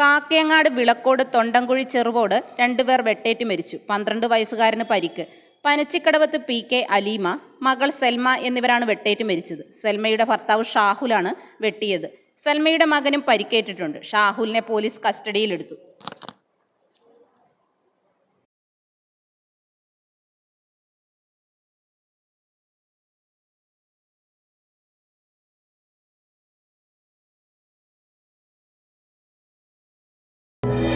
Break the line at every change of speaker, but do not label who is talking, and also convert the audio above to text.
കാക്കയങ്ങാട് വിളക്കോട് തൊണ്ടംകുഴി ചെറുവോട് രണ്ടുപേർ വെട്ടേറ്റ് മരിച്ചു. പന്ത്രണ്ട് വയസ്സുകാരന് പരിക്ക്. പനച്ചിക്കടവത്ത് പി കെ അലീമ മകൾ സെൽമ എന്നിവരാണ് വെട്ടേറ്റ് മരിച്ചത്. സെൽമയുടെ ഭർത്താവ് ഷാഹുലാണ് വെട്ടിയത്. സെൽമയുടെ മകനും പരിക്കേറ്റിട്ടുണ്ട്. ഷാഹുലിനെ പോലീസ് കസ്റ്റഡിയിലെടുത്തു.